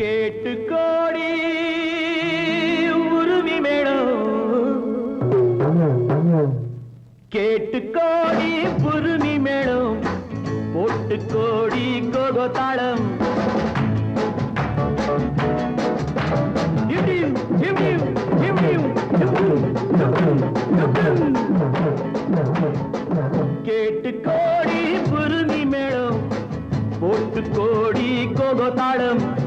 கேட்டு கோடி உருவி மேளம். கேட்டு கோடி புருமி மேளம். போட்டு கோடி கோகோ தாளம். இடியும், இடியும், இடியும், கேட்டு கோடி புருமி மேளம். போட்டு கோடி கோகோ தாளம்.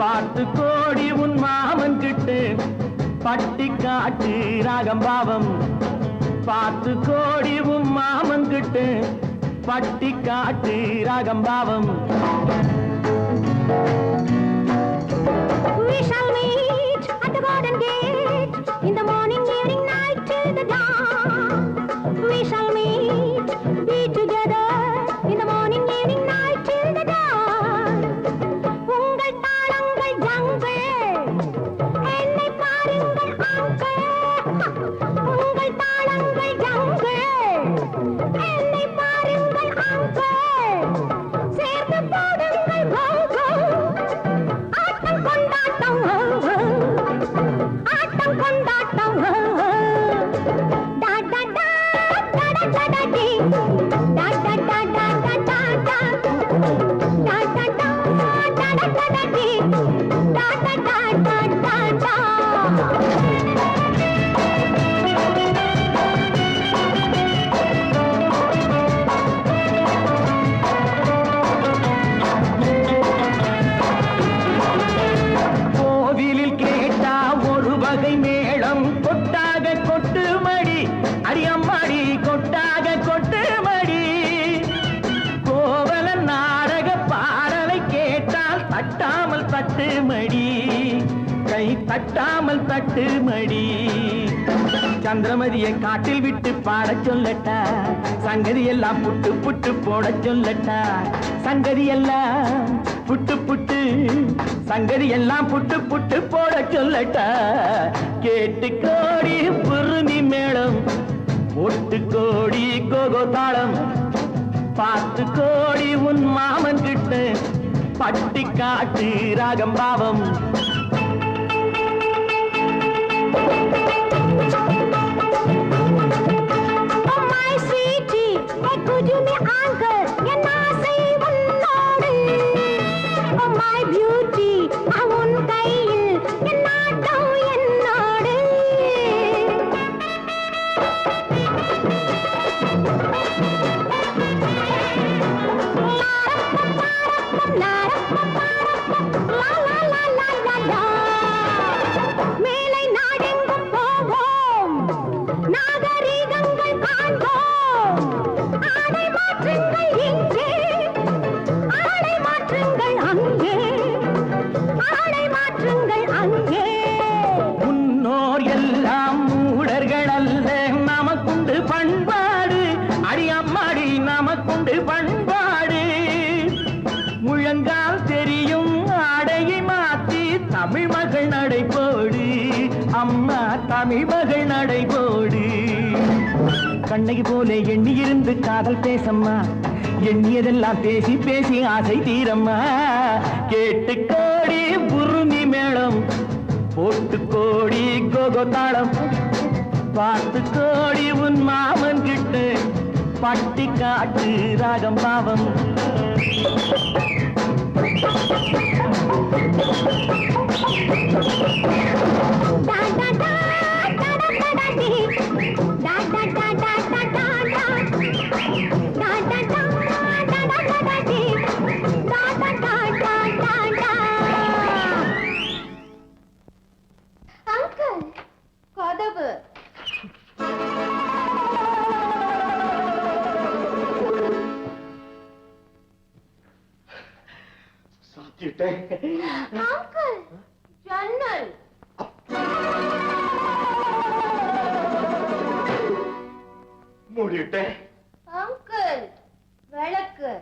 பார்த்து கோடி உன் மாமன் கிட்டு. பட்டி காட்டு ராகம் பாவம். பார்த்து கோடி உன் மாமன் கிட்டு. பட்டி காட்டு ராகம் பாவம். டா, டா, தட்டு மடி. கை தட்டாமல் தட்டு மடி. சந்திரமதியை காட்டில் விட்டு பாட சொல்லட்டா. சங்கதி எல்லாம் புட்டு புட்டு போட சொல்லட்டா. சங்கதி எல்லாம் புட்டு புட்டு சங்கதி எல்லாம் புட்டு புட்டு போட சொல்லட்டா. கேட்டு கோடி புருமி மேளம் ஒட்டு கோடி கோகோ தாளம் பார்த்து கோடி உன் மாமன் கிட்ட பட்டி காட்டு ராகம் பாவம். நமக்குண்டு பண்பாடு. முழங்கால் தெரியும் ஆடையை மாற்றி தமிழ் மகள் நடைபோடு. அம்மா தமிழ் மகள் நடைபோடு. கண்ணகி போல எண்ணியிருந்து காதல் பேசம்மா. எண்ணியதெல்லாம் பேசி பேசி ஆசை தீரம்மா. கேட்டு கோடி புருமி மேளம். போட்டு கோடி கோகோ தாளம். பார்த்து கோடி உன்மா பாட்டி காட்டு ராகம் பாவம் அங்கிள் ஜன்னல் மூடிட்டேன் அங்கிள் விளக்கு.